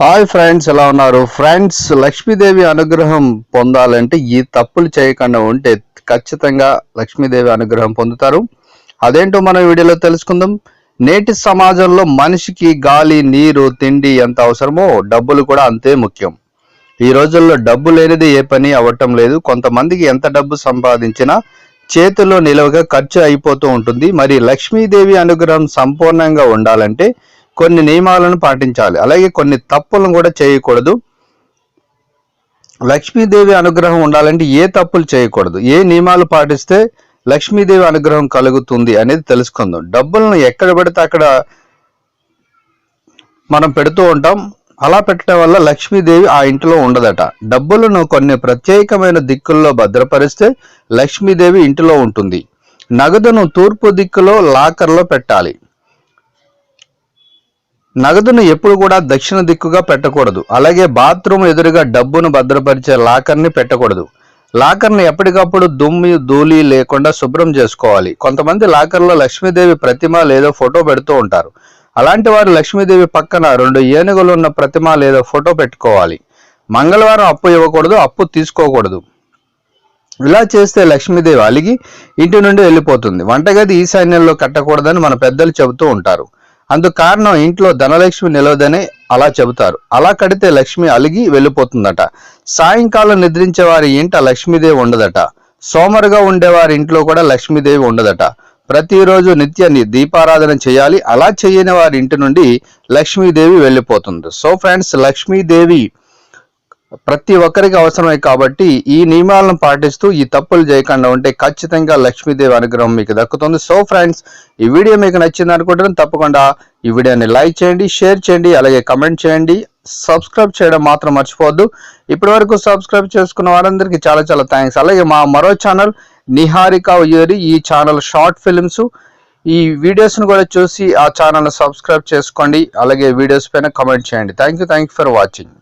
Hi friends ఎలా ఉన్నారు? Friends Lakshmidevi అనుగ్రహం పొందాలంటే ఈ తప్పులు చేయకుండా ఉంటే ఖచ్చితంగా లక్ష్మీదేవి అనుగ్రహం పొందుతారు. అదేంటో మనం వీడియోలో తెలుసుకుందాం. నేటి సమాజంలో మనిషికి గాలి నీరు తిండి ఎంత అవసరమో డబ్బులు కూడా అంతే ముఖ్యం. ఈ రోజుల్లో డబ్బు లేనిది ఏ పని అవ్వటం లేదు. కొంతమందికి ఎంత డబ్బు సంపాదించినా చేతిలో నిలవగా ఖర్చు అయిపోతూ ఉంటుంది. మరి లక్ష్మీదేవి అనుగ్రహం సంపూర్ణంగా ఉండాలంటే కొన్ని నియమాలను పాటించాలి. అలాగే కొన్ని తప్పులను కూడా చేయకూడదు. లక్ష్మీదేవి అనుగ్రహం ఉండాలంటే ఏ తప్పులు చేయకూడదు. ఏ నియమాలు పాటిస్తే లక్ష్మీదేవి అనుగ్రహం కలుగుతుంది అనేది తెలుసుకుందాం. డబ్బులను ఎక్కడ పెడితే అక్కడ మనం పెడుతూ ఉంటాం. అలా పెట్టడం వల్ల లక్ష్మీదేవి ఆ ఇంటిలో ఉండదట. డబ్బులను కొన్ని ప్రత్యేకమైన దిక్కుల్లో భద్రపరిస్తే లక్ష్మీదేవి ఇంటిలో ఉంటుంది. నగదును తూర్పు దిక్కులో లాకర్లో పెట్టాలి. నగదును ఎప్పుడు కూడా దక్షిణ దిక్కుగా పెట్టకూడదు. అలాగే బాత్రూమ్ ఎదురుగా డబ్బును భద్రపరిచే లాకర్ని పెట్టకూడదు. లాకర్ని ఎప్పటికప్పుడు దుమ్మి ధూళి లేకుండా శుభ్రం చేసుకోవాలి. కొంతమంది లాకర్లో లక్ష్మీదేవి ప్రతిమ లేదా ఫోటో పెడుతూ ఉంటారు. అలాంటి వారు లక్ష్మీదేవి పక్కన రెండు ఏనుగులు ఉన్న ప్రతిమ లేదా ఫోటో పెట్టుకోవాలి. మంగళవారం అప్పు ఇవ్వకూడదు అప్పు తీసుకోకూడదు. ఇలా చేస్తే లక్ష్మీదేవి అలిగి ఇంటి నుండి వెళ్ళిపోతుంది. వంటగది ఈశాన్యంలో కట్టకూడదని మన పెద్దలు చెబుతూ ఉంటారు. అందుకు కారణం ఇంట్లో ధనలక్ష్మి నిలవదని అలా చెబుతారు. అలా కడితే లక్ష్మి అలిగి వెళ్ళిపోతుందట. సాయంకాలం నిద్రించే వారి ఇంట లక్ష్మీదేవి ఉండదట. సోమరుగా ఉండేవారి ఇంట్లో కూడా లక్ష్మీదేవి ఉండదట. ప్రతిరోజు నిత్య దీపారాధన చేయాలి. అలా చేయని వారి ఇంటి నుండి లక్ష్మీదేవి వెళ్ళిపోతుంది. సో ఫ్రెండ్స్ లక్ష్మీదేవి ప్రతి ఒక్కరికి అవసరమే కాబట్టి ఈ నియమాలను పాటిస్తూ ఈ తప్పులు చేయకుండా ఉంటే ఖచ్చితంగా లక్ష్మీదేవి అనుగ్రహం మీకు దక్కుతుంది. సో ఫ్రెండ్స్ ఈ వీడియో మీకు నచ్చింది అనుకుంటున్నాను తప్పకుండా ఈ వీడియోని లైక్ చేయండి షేర్ చేయండి అలాగే కమెంట్ చేయండి. సబ్స్క్రైబ్ చేయడం మాత్రం మర్చిపోవద్దు. ఇప్పటి వరకు సబ్స్క్రైబ్ చేసుకున్న వారందరికీ చాలా చాలా థ్యాంక్స్. అలాగే మా మరో ఛానల్ నిహారిక ఉయ్యూరి ఈ ఛానల్ షార్ట్ ఫిల్మ్స్. ఈ వీడియోస్ను కూడా చూసి ఆ ఛానల్ సబ్స్క్రైబ్ చేసుకోండి. అలాగే వీడియోస్ పైన కమెంట్ చేయండి. Thank you thank you for watching